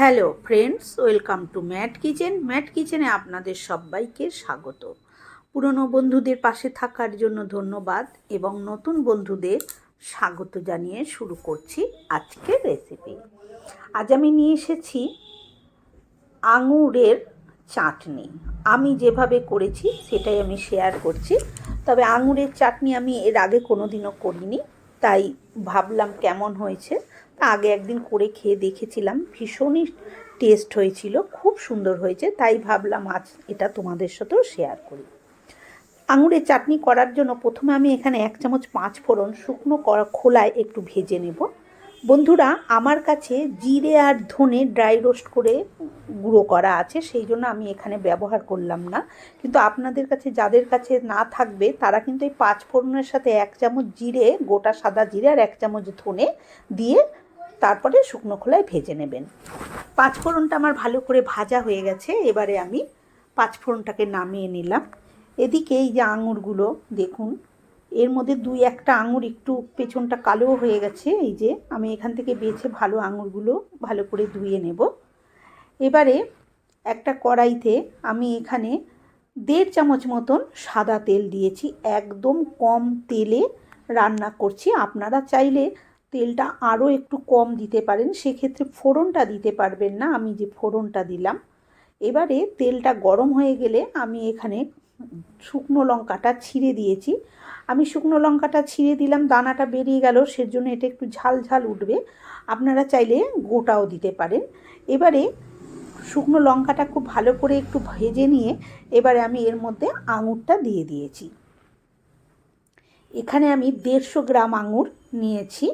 Hello friends, welcome to Matt kitchen. Matt কিচেনে আপনাদের সবাইকে স্বাগত। পুরনো বন্ধুদের পাশে থাকার জন্য ধন্যবাদ এবং নতুন বন্ধুদের স্বাগত জানিয়ে শুরু করছি আজকের রেসিপি আজ আমি নিয়ে এসেছি আঙুরের চাটনি। আমি যেভাবে করেছি সেটাই আমি শেয়ার করছি। তবে আঙুরের চাটনি আমি এর আগে কোনো দিনও করিনি, তাই ভাবলাম কেমন হয়েছে। তা আগে একদিন করে খেয়ে দেখেছিলাম, ভীষণই টেস্ট হয়েছিল, খুব সুন্দর হয়েছে, তাই ভাবলাম আজ এটা তোমাদের সাথেও শেয়ার করি। আঙুরের চাটনি করার জন্য প্রথমে আমি এখানে এক চামচ পাঁচ ফোড়ন শুকনো খোলায় একটু ভেজে নেব। বন্ধুরা, আমার কাছে জিরে আর ধনে ড্রাই রোস্ট করে গুঁড়ো করা আছে, সেই জন্য আমি এখানে ব্যবহার করলাম না। কিন্তু আপনাদের কাছে, যাদের কাছে না থাকবে, তারা কিন্তু এই পাঁচ ফোড়নের সাথে এক চামচ জিরে, গোটা সাদা জিরে আর এক চামচ ধনে দিয়ে তারপরে শুকনো খোলায় ভেজে নেবেন। পাঁচ ফোড়নটা আমার ভালো করে ভাজা হয়ে গেছে, এবারে আমি পাঁচ ফোড়নটাকে নামিয়ে নিলাম। এদিকে এই যে আঙুরগুলো, দেখুন এর মধ্যে দুই একটা আঙুর একটু পেছনটা কালো হয়ে গেছে, এই যে আমি এখান থেকে বেছে ভালো আঙুরগুলো ভালো করে ধুয়ে নেব। এবারে একটা কড়াইতে আমি এখানে দেড় চামচ মতন সাদা তেল দিয়েছি, একদম কম তেলে রান্না করছি। আপনারা চাইলে তেলটা আরও একটু কম দিতে পারেন, সেক্ষেত্রে ফোড়নটা দিতে পারবেন না, আমি যে ফোড়নটা দিলাম। এবারে তেলটা গরম হয়ে গেলে আমি এখানে শুকনো লঙ্কাটা ছিঁড়ে দিয়েছি। আমি শুকনো লঙ্কাটা ছিঁড়ে দিলাম, দানাটা বেরিয়ে গেল, সেজন্য এটা একটু ঝাল ঝাল উঠবে। আপনারা চাইলে গোটাও দিতে পারেন। এবারে শুকনো লঙ্কাটা খুব ভালো করে একটু ভেজে নিয়ে এবারে আমি এর মধ্যে আঙুরটা দিয়ে দিয়েছি। এখানে আমি দেড়শো গ্রাম আঙুর নিয়েছি।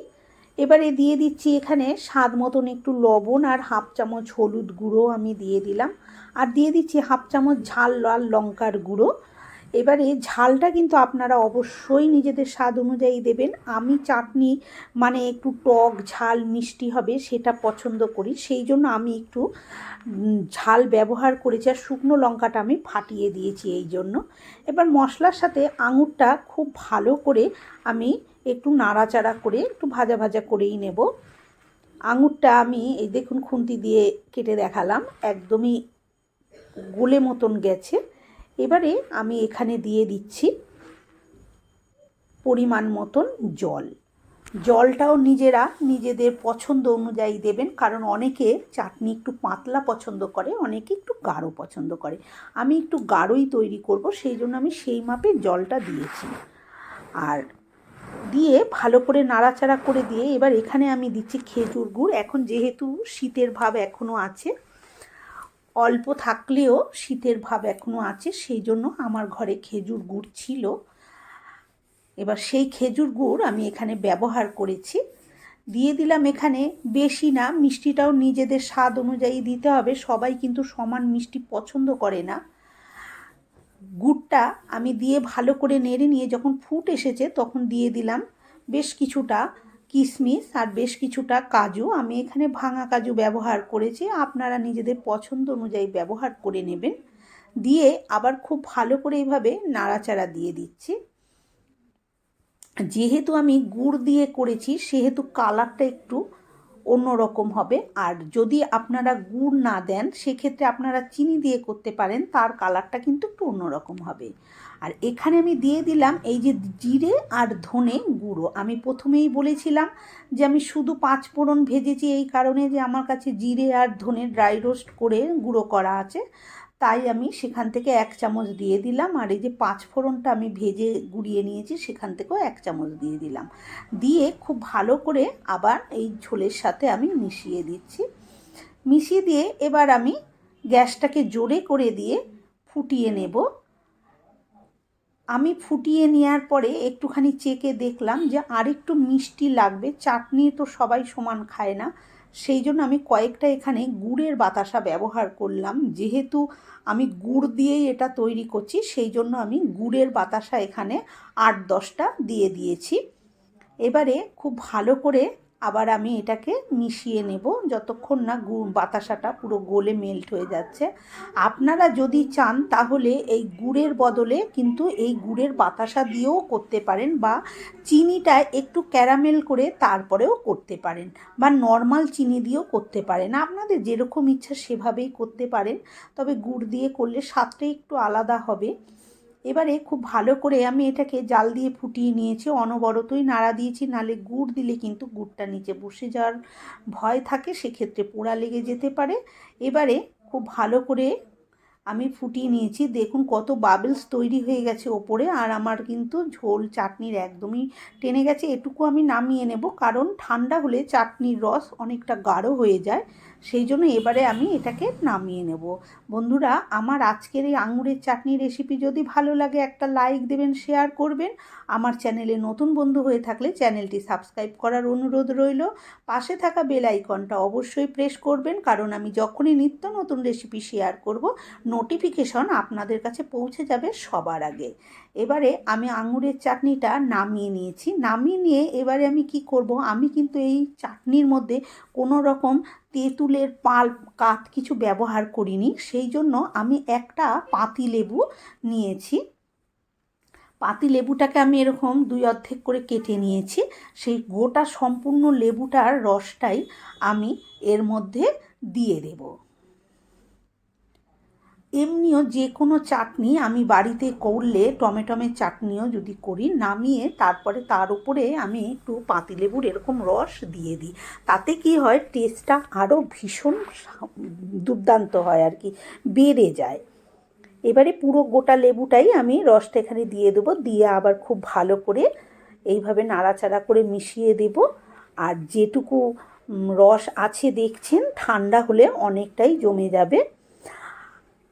এবারে দিয়ে দিচ্ছি এখানে স্বাদ মতন একটু লবণ আর হাফ চামচ হলুদ গুঁড়ো আমি দিয়ে দিলাম। আর দিয়ে দিচ্ছি হাফ চামচ ঝাল লাল লঙ্কার গুঁড়ো। এবারে ঝালটা কিন্তু আপনারা অবশ্যই নিজেদের স্বাদ অনুযায়ী দেবেন। আমি চাটনি মানে একটু টক ঝাল মিষ্টি হবে সেটা পছন্দ করি। সেই জন্য আমি একটু ঝাল ব্যবহার করেছি আর শুকনো লঙ্কাটা আমি ফাটিয়ে দিয়েছি এই জন্য। এবার মশলার সাথে আঙুরটা খুব ভালো করে আমি একটু নাড়াচাড়া করে একটু ভাজা ভাজা করেই নেব। আঙুরটা আমি এই দেখুন খুন্তি দিয়ে কেটে দেখালাম, একদমই গোলে মতন গেছে। এবারে আমি এখানে দিয়ে দিচ্ছি পরিমাণ মতন জল। জলটাও নিজেরা নিজেদের পছন্দ অনুযায়ী দেবেন, কারণ অনেকে চাটনি একটু পাতলা পছন্দ করে, অনেকে একটু গাঢ় পছন্দ করে। আমি একটু গাঢ়ই তৈরি করব, সেই জন্য আমি সেই মাপে জলটা দিয়েছি। আর দিয়ে ভালো করে নাড়াচাড়া করে দিয়ে এবার এখানে আমি দিচ্ছি খেজুর গুড়। এখন যেহেতু শীতের ভাব এখনও আছে, অল্প থাকলেও শীতের ভাব এখনও আছে, সেই জন্য আমার ঘরে খেজুর গুড় ছিল। এবার সেই খেজুর গুড় আমি এখানে ব্যবহার করেছি। দিয়ে দিলাম এখানে বেশি না, মিষ্টিটাও নিজেদের স্বাদ অনুযায়ী দিতে হবে। সবাই কিন্তু সমান মিষ্টি পছন্দ করে না। গুড়টা আমি দিয়ে ভালো করে নেড়ে নিয়ে যখন ফুট এসেছে তখন দিয়ে দিলাম বেশ কিছুটা কিশমিশ আর বেশ কিছুটা কাজু। আমি এখানে ভাঙা কাজু ব্যবহার করেছি, আপনারা নিজেদের পছন্দ অনুযায়ী ব্যবহার করে নেবেন। দিয়ে আবার খুব ভালো করে এইভাবে নাড়াচাড়া দিয়ে দিচ্ছি। যেহেতু আমি গুড় দিয়ে করেছি, সেহেতু কালারটা একটু অন্য রকম হবে। আর যদি আপনারা গুড় না দেন, সেক্ষেত্রে আপনারা চিনি দিয়ে করতে পারেন, তার কালারটা কিন্তু একটু অন্যরকম হবে। আর এখানে আমি দিয়ে দিলাম এই যে জিরে আর ধনে গুঁড়ো। আমি প্রথমেই বলেছিলাম যে আমি শুধু পাঁচ ফোড়ন ভেজেছি, এই কারণে যে আমার কাছে জিরে আর ধনে ড্রাই রোস্ট করে গুঁড়ো করা আছে। তাই আমি সেখান থেকে এক চামচ দিয়ে দিলাম। আর এই যে পাঁচ ফোড়নটা আমি ভেজে গুঁড়িয়ে নিয়েছি, সেখান থেকেও এক চামচ দিয়ে দিলাম। দিয়ে খুব ভালো করে আবার এই ঝোলের সাথে আমি মিশিয়ে দিচ্ছি। মিশিয়ে দিয়ে এবার আমি গ্যাসটাকে জোরে করে দিয়ে ফুটিয়ে নেব। আমি ফুটিয়ে নেওয়ার পরে একটুখানি চেকে দেখলাম যে আরেকটু মিষ্টি লাগবে। চাটনি তো সবাই সমান খায় না। সেই জন্য আমি কয়েকটা এখানে গুড়ের বাতাসা ব্যবহার করলাম। যেহেতু আমি গুড় দিয়েই এটা তৈরি করছি, সেই জন্য আমি গুড়ের বাতাসা এখানে আট দশটা দিয়ে দিয়েছি। এবারে খুব ভালো করে আবার আমি এটাকে মিশিয়ে নেব। যতক্ষণ না গুড় বাতাসাটা পুরো গোলে মেল্ট হয়ে যাচ্ছে। আপনারা যদি চান তাহলে এই গুড়ের বদলে কিন্তু এই গুড়ের বাতাসা দিয়েও করতে পারেন বা চিনিটা একটু ক্যারামেল করে তারপরেও করতে পারেন বা নর্মাল চিনি দিয়েও করতে পারেন। আপনাদের যেরকম ইচ্ছা সেভাবেই করতে পারেন। তবে গুড় দিয়ে করলে স্বাদটা একটু আলাদা হবে। এবারে খুব ভালো করে আমি এটাকে জাল দিয়ে ফুটিয়ে নিয়েছি, অনবরতই নাড়া দিয়েছি, নালে গুড় দিলে কিন্তু গুড়টা নিচে বসে যাওয়ার ভয় থাকে, সেক্ষেত্রে পোড়া লেগে যেতে পারে। এবারে খুব ভালো করে আমি ফুটিয়ে নিয়েছি, দেখুন কত বাবলস তৈরি হয়ে গেছে ওপরে, আর আমার কিন্তু ঝোল চাটনির একদমই টেনে গেছে, এটুকু আমি নামিয়ে নেব, কারণ ঠান্ডা হলে চাটনির রস অনেকটা গাঢ় হয়ে যায়। সেই জন্য এবারে আমি এটাকে নামিয়ে নেব। বন্ধুরা, আমার আজকের এই আঙুরের চাটনি রেসিপি যদি ভালো লাগে একটা লাইক দেবেন শেয়ার করবেন। আমার চ্যানেলে নতুন বন্ধু হয়ে থাকলে চ্যানেলটি সাবস্ক্রাইব করার অনুরোধ রইল। পাশে থাকা বেল আইকনটা অবশ্যই প্রেস করবেন, কারণ আমি যখনই নিত্য নতুন রেসিপি শেয়ার করব নোটিফিকেশন আপনাদের কাছে পৌঁছে যাবে সবার আগে। এবারে আমি আঙুরের চাটনিটা নামিয়ে নিয়েছি। নামিয়ে নিয়ে এবারে আমি কি করব, আমি কিন্তু এই চাটনির মধ্যে কোনো রকম তেঁতুলের পাল্প কাঠ কিছু ব্যবহার করিনি, সেই জন্য আমি একটা পাতি লেবু নিয়েছি। পাতি লেবুটাকে আমি এরকম দুই অর্ধেক করে কেটে নিয়েছি। সেই গোটা সম্পূর্ণ লেবুটার রসটাই আমি এর মধ্যে দিয়ে দেবো। এমনিও যে কোনো চাটনি আমি বাড়িতে করলে টমেটোমের চাটনিও যদি করি, নামিয়ে তারপরে তার উপরে আমি একটু পাতিলেবুর এরকম রস দিয়ে দিই। তাতে কি হয় টেস্টটা আরও ভীষণ দুর্দান্ত হয় আর কি, বেড়ে যায়। এবারে পুরো গোটা লেবুটাই আমি রসটা এখানে দিয়ে দেবো, দিয়ে আবার খুব ভালো করে এইভাবে নাড়াচাড়া করে মিশিয়ে দেব। আর যেটুকু রস আছে দেখছেন, ঠান্ডা হলে অনেকটাই জমে যাবে।